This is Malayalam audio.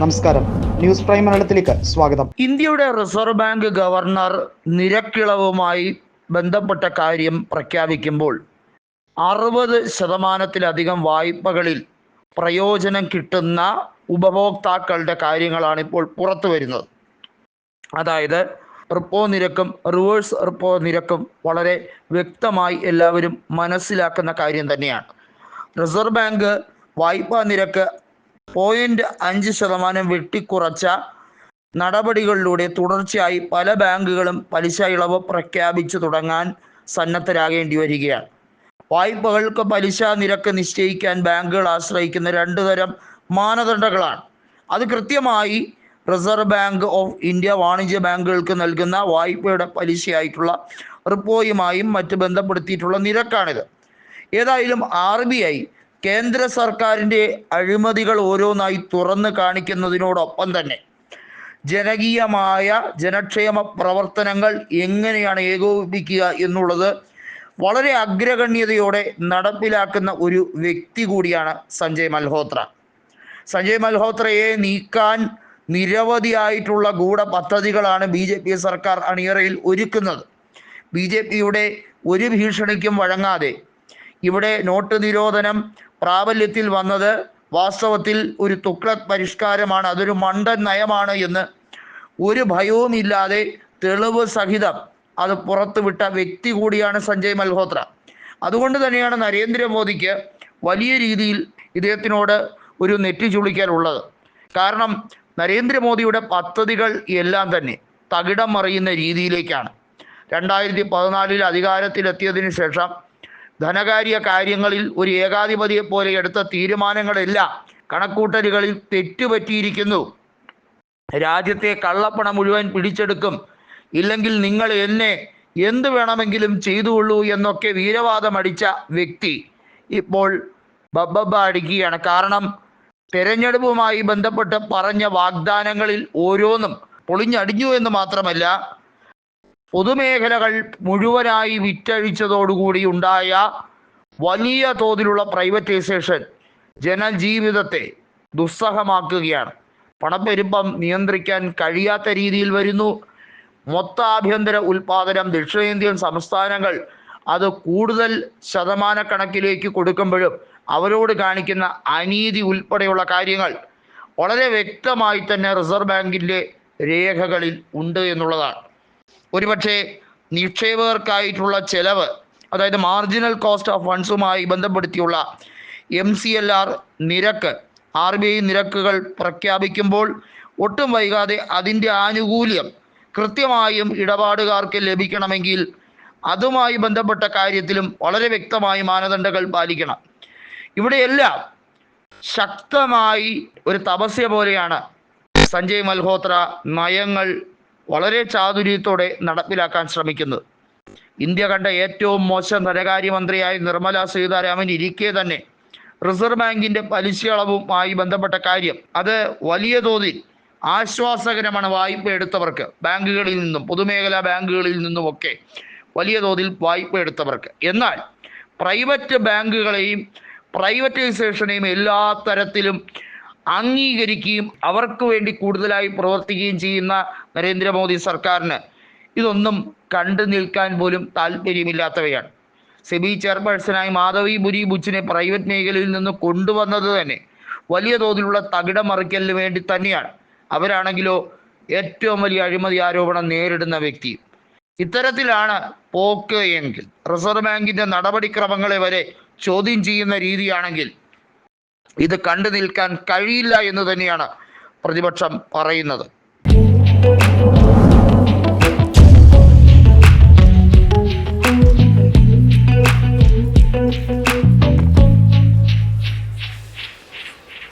നമസ്കാരം. ന്യൂസ് പ്രൈം മലയാളത്തിലേക്ക് സ്വാഗതം. ഇന്ത്യയുടെ റിസർവ് ബാങ്ക് ഗവർണർ നിരക്കിളവുമായി ബന്ധപ്പെട്ട കാര്യം പ്രഖ്യാപിക്കുമ്പോൾ അറുപത് ശതമാനത്തിലധികം വായ്പകളിൽ പ്രയോജനം കിട്ടുന്ന ഉപഭോക്താക്കളുടെ കാര്യങ്ങളാണ് ഇപ്പോൾ പുറത്തു വരുന്നത്. അതായത് റിപ്പോ നിരക്കും റിവേഴ്സ് റിപ്പോ നിരക്കും വളരെ വ്യക്തമായി എല്ലാവരും മനസ്സിലാക്കുന്ന കാര്യം തന്നെയാണ്. റിസർവ് ബാങ്ക് വായ്പാ നിരക്ക് പോയിന്റ് അഞ്ച് ശതമാനം വെട്ടിക്കുറച്ച നടപടികളിലൂടെ തുടർച്ചയായി പല ബാങ്കുകളും പലിശ ഇളവ് പ്രഖ്യാപിച്ചു തുടങ്ങാൻ സന്നദ്ധരാകേണ്ടി വരികയാണ്. വായ്പകൾക്ക് പലിശ നിരക്ക് നിശ്ചയിക്കാൻ ബാങ്കുകൾ ആശ്രയിക്കുന്ന രണ്ടു തരം മാനദണ്ഡങ്ങളാണ്. അത് കൃത്യമായി റിസർവ് ബാങ്ക് ഓഫ് ഇന്ത്യ വാണിജ്യ ബാങ്കുകൾക്ക് നൽകുന്ന വായ്പയുടെ പലിശയായിട്ടുള്ള റിപ്പോയുമായും മറ്റ് ബന്ധപ്പെടുത്തിയിട്ടുള്ള നിരക്കാണിത്. ഏതായാലും ആർ ബി ഐ കേന്ദ്ര സർക്കാരിന്റെ അഴിമതികൾ ഓരോന്നായി തുറന്നു കാണിക്കുന്നതിനോടൊപ്പം തന്നെ ജനകീയമായ ജനക്ഷേമ പ്രവർത്തനങ്ങൾ എങ്ങനെയാണ് ഏകോപിപ്പിക്കുക എന്നുള്ളത് വളരെ അഗ്രഗണ്യതയോടെ നടപ്പിലാക്കുന്ന ഒരു വ്യക്തി കൂടിയാണ് സഞ്ജയ് മൽഹോത്ര. സഞ്ജയ് മൽഹോത്രയെ നീക്കാൻ നിരവധിയായിട്ടുള്ള ഗൂഢ പദ്ധതികളാണ് ബി ജെ പി സർക്കാർ അണിയറയിൽ ഒരുക്കുന്നത്. ബി ജെ പിയുടെ ഒരു ഭീഷണിക്കും വഴങ്ങാതെ ഇവിടെ നോട്ട് നിരോധനം പ്രാബല്യത്തിൽ വന്നത് വാസ്തവത്തിൽ ഒരു തുക്ലത്ത് പരിഷ്കാരമാണ് അതൊരു മണ്ടൻ നയമാണ് എന്ന്. ഒരു ഭയവുമില്ലാതെ തെളിവ് സഹിതം അത് പുറത്തുവിട്ട വ്യക്തി കൂടിയാണ് സഞ്ജയ് മൽഹോത്ര. അതുകൊണ്ട് തന്നെയാണ് നരേന്ദ്രമോദിക്ക് വലിയ രീതിയിൽ ഇദ്ദേഹത്തിനോട് ഒരു നെറ്റി ചുളിക്കാനുള്ളത് കാരണം നരേന്ദ്രമോദിയുടെ പദ്ധതികൾ എല്ലാം തന്നെ തകിടം മറിയുന്ന രീതിയിലേക്കാണ്. രണ്ടായിരത്തി പതിനാലിൽ അധികാരത്തിലെത്തിയതിനു ശേഷം ധനകാര്യ കാര്യങ്ങളിൽ ഒരു ഏകാധിപതിയെ പോലെ എടുത്ത തീരുമാനങ്ങളില്ല കണക്കൂട്ടലുകളിൽ തെറ്റുപറ്റിയിരിക്കുന്നു. രാജ്യത്തെ കള്ളപ്പണം മുഴുവൻ പിടിച്ചെടുക്കും. ഇല്ലെങ്കിൽ നിങ്ങൾ എന്നെ എന്ത് വേണമെങ്കിലും ചെയ്തുകൊള്ളൂ എന്നൊക്കെ വീരവാദം അടിച്ച വ്യക്തി ഇപ്പോൾ ബബ്ബ അടിക്കുകയാണ്. കാരണം തെരഞ്ഞെടുപ്പുമായി ബന്ധപ്പെട്ട് പറഞ്ഞ വാഗ്ദാനങ്ങളിൽ ഓരോന്നും പൊളിഞ്ഞടിഞ്ഞു എന്ന് മാത്രമല്ല പൊതുമേഖലകൾ മുഴുവനായി വിറ്റഴിച്ചതോടുകൂടി ഉണ്ടായ വലിയ തോതിലുള്ള പ്രൈവറ്റൈസേഷൻ ജനജീവിതത്തെ ദുസ്സഹമാക്കുകയാണ്. പണപ്പെരുപ്പം നിയന്ത്രിക്കാൻ കഴിയാത്ത രീതിയിൽ വരുന്നു. മൊത്ത ആഭ്യന്തര ഉൽപാദനം ദക്ഷിണേന്ത്യൻ സംസ്ഥാനങ്ങൾ അത് കൂടുതൽ ശതമാനക്കണക്കിലേക്ക് കൊടുക്കുമ്പോഴും അവരോട് കാണിക്കുന്ന അനീതി ഉൾപ്പെടെയുള്ള കാര്യങ്ങൾ വളരെ വ്യക്തമായി തന്നെ റിസർവ് ബാങ്കിന്റെ രേഖകളിൽ ഉണ്ട് എന്നുള്ളതാണ്. ഒരുപക്ഷെ നിക്ഷേപകർക്കായിട്ടുള്ള ചെലവ് അതായത് മാർജിനൽ കോസ്റ്റ് ഓഫ് ഫണ്ട്സുമായി ബന്ധപ്പെടുത്തിയുള്ള എം സി എൽ ആർ നിരക്ക് ആർ ബി ഐ നിരക്കുകൾ പ്രഖ്യാപിക്കുമ്പോൾ ഒട്ടും വൈകാതെ അതിന്റെ ആനുകൂല്യം കൃത്യമായും ഇടപാടുകാർക്ക് ലഭിക്കണമെങ്കിൽ അതുമായി ബന്ധപ്പെട്ട കാര്യത്തിലും വളരെ വ്യക്തമായി മാനദണ്ഡങ്ങൾ പാലിക്കണം. ഇവിടെയെല്ലാം ശക്തമായി ഒരു തപസ്യ പോലെയാണ്. സഞ്ജയ് മൽഹോത്ര നയങ്ങൾ വളരെ ചാതുര്യത്തോടെ നടപ്പിലാക്കാൻ ശ്രമിക്കുന്നത്. ഇന്ത്യ കണ്ട ഏറ്റവും മോശം ധനകാര്യമന്ത്രിയായി നിർമ്മല സീതാരാമൻ ഇരിക്കെ തന്നെ റിസർവ് ബാങ്കിന്റെ പലിശ അളവുമായി ബന്ധപ്പെട്ട കാര്യം. അത് വലിയ തോതിൽ ആശ്വാസകരമാണ് വായ്പ എടുത്തവർക്ക്. ബാങ്കുകളിൽ നിന്നും പൊതുമേഖലാ ബാങ്കുകളിൽ നിന്നും ഒക്കെ വലിയ തോതിൽ വായ്പ എടുത്തവർക്ക്. എന്നാൽ പ്രൈവറ്റ് ബാങ്കുകളെയും പ്രൈവറ്റൈസേഷനെയും എല്ലാ തരത്തിലും അംഗീകരിക്കുകയും അവർക്ക് വേണ്ടി കൂടുതലായി പ്രവർത്തിക്കുകയും ചെയ്യുന്ന നരേന്ദ്രമോദി സർക്കാരിന് ഇതൊന്നും കണ്ടു നിൽക്കാൻ പോലും താല്പര്യമില്ലാത്തവയാണ്. സെബി ചെയർപേഴ്സണായി മാധവി ബുരി ബുച്ചിനെ പ്രൈവറ്റ് മേഖലയിൽ നിന്ന് കൊണ്ടുവന്നത് തന്നെ വലിയ തോതിലുള്ള തകിടം മറിക്കലിന് വേണ്ടി തന്നെയാണ്. അവരാണെങ്കിലോ ഏറ്റവും വലിയ അഴിമതി ആരോപണം നേരിടുന്ന വ്യക്തി. ഇത്തരത്തിലാണ് പോക്ക് എങ്കിൽ റിസർവ് ബാങ്കിന്റെ നടപടിക്രമങ്ങളെ വരെ ചോദ്യം ചെയ്യുന്ന രീതിയാണെങ്കിൽ ഇത് കണ്ടു നിൽക്കാൻ കഴിയില്ല എന്ന് തന്നെയാണ് പ്രതിപക്ഷം പറയുന്നത്.